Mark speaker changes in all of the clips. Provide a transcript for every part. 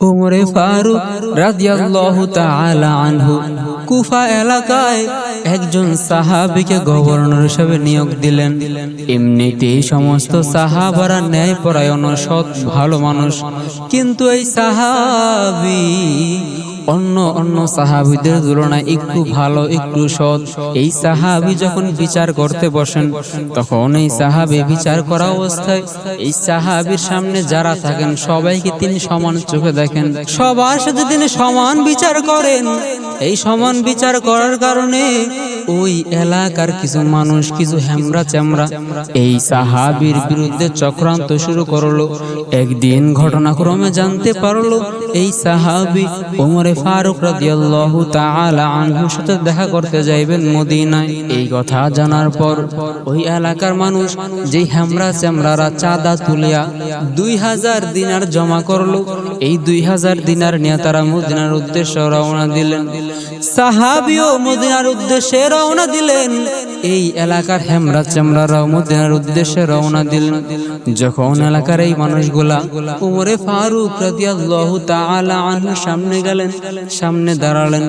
Speaker 1: উমরে ফারুক রাদিয়াল্লাহু তাআলা আনহু কুফা এলাকায় একজন সাহাবীকে গভর্নর হিসেবে নিয়োগ দিলেন। এমনিতেই সমস্ত সাহাবারা ন্যায় পরায়ণ ও সৎ ভালো মানুষ। কিন্তু এই সাহাবী অন্য অন্য সাহাবিদের তুলনায় একটু ভালো, একটু সৎ। এই সাহাবি যখন বিচার করতে বসেন, তখন এই সাহাবি বিচার করা অবস্থায় এই সাহাবির সামনে যারা থাকেন, সবাইকে তিনি সমান চোখে দেখেন। সবার সাথে তিনি সমান বিচার করেন। এই সমান বিচার করার কারণে ওই এলাকার কিছু মানুষ, কিছু হ্যামরা চ্যামরা এই সাহাবির বিরুদ্ধে চক্রান্ত শুরু করল। একদিন ঘটনাক্রমে জানতে পারল, এই সাহাবি ওমরে ফারুক তাআলা সাথে দেখা করতে যাইবেন মদিনায়। এই কথা জানার পর ওই এলাকার মানুষ যে হ্যামরা চ্যামরারা চাঁদা তুলিয়া দুই হাজার দিনার জমা করল, এই দুই হাজার দিনার নিয়ে তারা মদিনার উদ্দেশ্যে রওনা দিলেন। সাহাবিও মদিনার উদ্দেশ্যে রওনা দিলেন। এই এলাকার হেমরা চামড়ারাও মদিনার উদ্দেশ্যে রওনা দিলেন। যখন এলাকার এই মানুষগুলা উমরে ফারুক রাদিয়াল্লাহু তাআলা আনহু সামনে গেলেন, সামনে দাঁড়ালেন।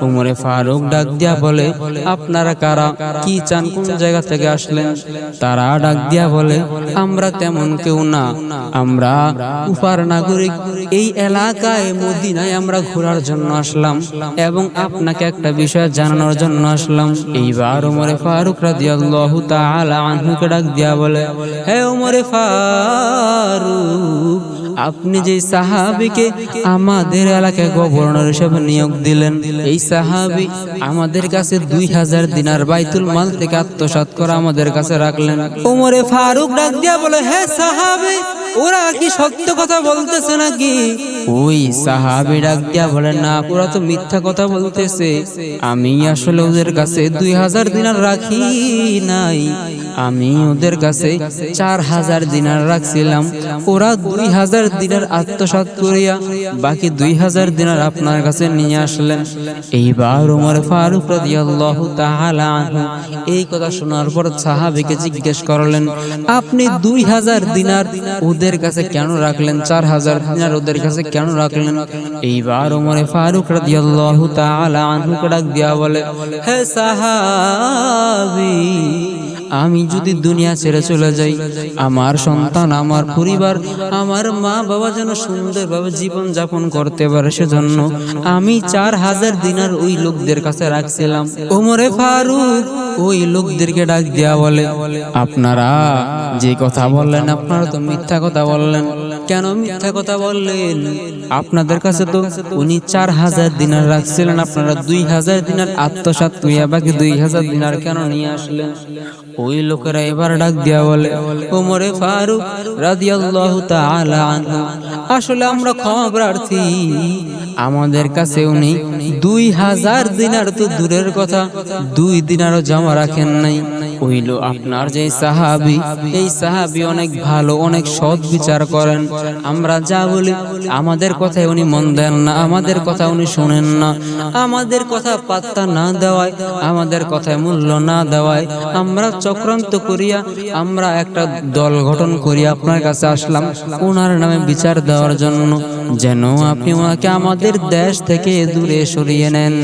Speaker 1: উমরে ফারুক ডাক দিয়া বলে, আপনারা কারা? কি চান? কোন জায়গা থেকে আসলেন? তারা ডাক দিয়া বলে, আমরা তেমন কেউ না। আমরা উপার নাগরিক। এই এলাকায়, মদিনায় আমরা ঘোরার জন্য আসলাম এবং আপনাকে একটা বিষয় জানানোর জন্য আসলাম। এইবার ওমরে ফারুক রাদিয়াল্লাহু তাআলা আনহুকে ডাক দিয়া বলে, হে ওমরে ফারুক, আপনি যে সাহাবিকে আমাদের এলাকায় গভর্নর হিসেবে নিয়োগ দিলেন, এই সাহাবি আমাদের কাছে দুই হাজার দিনার বাইতুল মাল থেকে আত্মসাৎ করে আমাদের কাছে রাখলেন। ওমরে ফারুক ডাক দিয়া বলে, হে সাহাবি ওরা কি সত্য কথা বলতেছে নাকি? ওই সাহাবি ডাক দিয়া বলে না, ওরা তো মিথ্যা কথা বলতেছে। আমি আসলে ওদের কাছে দুই হাজার দিনার রাখি নাই। আমি ওদের কাছে চার হাজার দিনার রাখছিলাম। ওরা দুই হাজার দিনার আত্মসাৎ করিয়া বাকি দুই হাজার দিনার আপনার কাছে নিয়ে আসলেন। এইবার উমর ফারুক রাদিয়াল্লাহু তাআলা আনহু এই কথা শোনার পর সাহাবীকে জিজ্ঞেস করলেন, আপনি দুই হাজার দিনার ওদের কাছে কেন রাখলেন? চার হাজার দিনার ওদের কাছে কেন রাখলেন? এইবার উমরে ফারুক রাদিয়াল্লাহু তাআলা আনহুকে ডাক দিয়া বলে, হে সাহাবী আমি যদি দুনিয়া ছেড়ে চলে যাই আমার সন্তান আমার পরিবার আমার মা বাবা যেন সুন্দরভাবে জীবন যাপন করতে পারে সেজন্য আমি চার হাজার দিনার ওই লোকদের কাছে রাখছিলাম। ওমরে ফারুক ওই লোকদেরকে ডাক দেয়া বলে, আপনারা যে কথা বললেন, আপনারা তো মিথ্যা কথা বললেন। কেন মিথ্যা কথা বললেন? আপনাদের কাছে তো উনি চার হাজার দিনার রাখছিলেন, আপনারা দুই হাজার দিনার আত্মসাৎ করিয়া বাকি দুই হাজার দিনার কেন নিয়ে আসলেন? ওই লোকেরা এবার ডাক দিয়া বলে, ওমরে ফারুক রাদিয়াল্লাহু তাআলা আনহু, আসলে আমরা ক্ষমা প্রার্থী আমাদের কাছে উনি দুই হাজার দিনার তো দূরের কথা, দুই দিনারও জমা রাখেন নাই। হইল আপনার যে সাহাবি, এই সাহাবি অনেক ভালো, অনেক সৎ বিচার করেন। আমরা যা বলি, আমাদের কথায় উনি মন দেন না, আমাদের কথা উনি শোনেন না। আমাদের কথা পাত্তা না দেওয়ায়, আমাদের কথায় মূল্য না দেওয়ায় আমরা চক্রান্ত করিয়া, আমরা একটা দল গঠন করি আপনার কাছে আসলাম ওনার নামে বিচার দেওয়ার জন্য। যেন আপনি ওনাকে আমাদের দেশ থেকে দূরে সরিয়ে নেন।